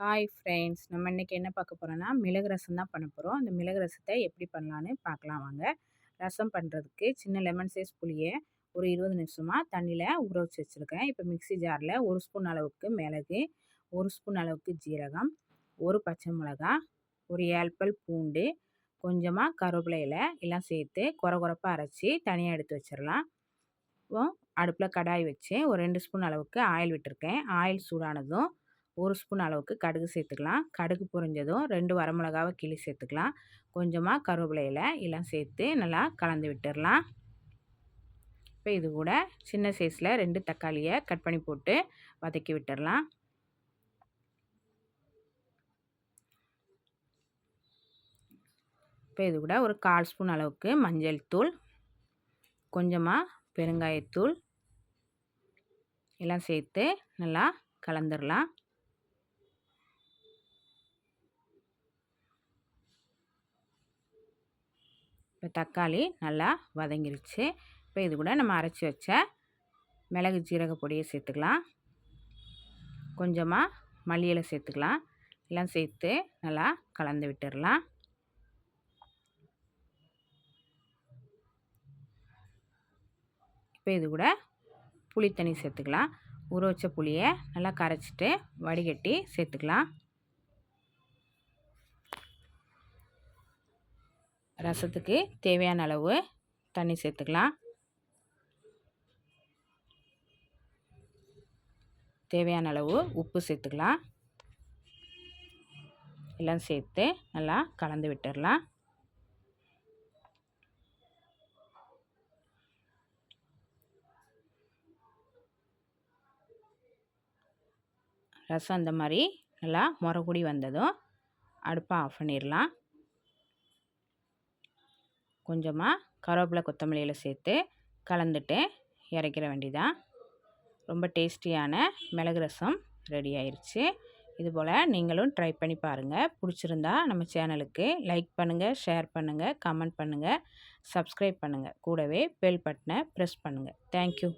Hi friends நம்ம இன்றைக்கி என்ன பார்க்க போகிறோன்னா மிளகு ரசம் தான் பண்ண போகிறோம் அந்த மிளகு ரசத்தை எப்படி பண்ணலான்னு பார்க்கலாம் வாங்க. ரசம் பண்ணுறதுக்கு சின்ன லெமன் சைஸ் புளியை ஒரு இருபது நிமிஷமாக தண்ணியில் ஊற வச்சு வச்சுருக்கேன். இப்போ மிக்சி ஜாரில் ஒரு ஸ்பூன் அளவுக்கு மிளகு ஒரு ஸ்பூன் அளவுக்கு ஜீரகம் ஒரு பச்சை மிளகா ஒரு ஏழ்பல் பூண்டு கொஞ்சமாக கருவேப்பிலையில் எல்லாம் சேர்த்து குறை குறைப்பாக அரைச்சி தனியாக எடுத்து வச்சிடலாம். அடுப்பில் கடாய் வச்சு ஒரு ரெண்டு ஸ்பூன் அளவுக்கு ஆயில் விட்டுருக்கேன். ஆயில் சூடானதும் ஒரு ஸ்பூன் அளவுக்கு கடுகு சேர்த்துக்கலாம். கடுகு பொரிஞ்சதும் ரெண்டு வரமிளகாவை கிளி சேர்த்துக்கலாம். கொஞ்சமாக கருவேப்பிலையில் எல்லாம் சேர்த்து நல்லா கலந்து விட்டுடலாம் இப்போ இது கூட சின்ன சைஸில் ரெண்டு தக்காளியை கட் பண்ணி போட்டு வதக்கி விட்டுடலாம் இப்போ இது கூட ஒரு கால் ஸ்பூன் அளவுக்கு மஞ்சள் தூள் கொஞ்சமாக பெருங்காயத்தூள் எல்லாம் சேர்த்து நல்லா கலந்துடலாம் இப்போ தக்காளி நல்லா வதங்கிருச்சு. இப்போ இது கூட நம்ம அரைச்சி வச்ச மிளகு ஜீரக பொடியை சேர்த்துக்கலாம். கொஞ்சமாக மல்லியலை சேர்த்துக்கலாம். எல்லாம் சேர்த்து நல்லா கலந்து விட்டுடலாம் இப்போ இது கூட புளி தண்ணி சேர்த்துக்கலாம். ஊற வச்ச புளியை நல்லா கரைச்சிட்டு வடிகட்டி சேர்த்துக்கலாம். ரசத்துக்கு தேவையான அளவு தண்ணி சேர்த்துக்கலாம். தேவையான அளவு உப்பு சேர்த்துக்கலாம். எல்லாம் சேர்த்து நல்லா கலந்து விட்டுடலாம் ரசம் அந்த மாதிரி நல்லா முறகுடி வந்ததும் அடுப்பை ஆஃப் பண்ணிடலாம். கொஞ்சமாக கருவேப்பிலை கொத்தமல்லியில் சேர்த்து கலந்துட்டு இறக்கிற வேண்டிதான் ரொம்ப டேஸ்டியான மிளகு ரசம் ரெடி ஆயிடுச்சு இதுபோல் நீங்களும் ட்ரை பண்ணி பாருங்கள் பிடிச்சிருந்தா நம்ம சேனலுக்கு லைக் பண்ணுங்கள் ஷேர் பண்ணுங்கள் கமெண்ட் பண்ணுங்கள் சப்ஸ்கிரைப் பண்ணுங்கள் கூடவே பெல் பட்டனை ப்ரெஸ் பண்ணுங்கள் தேங்க்யூ.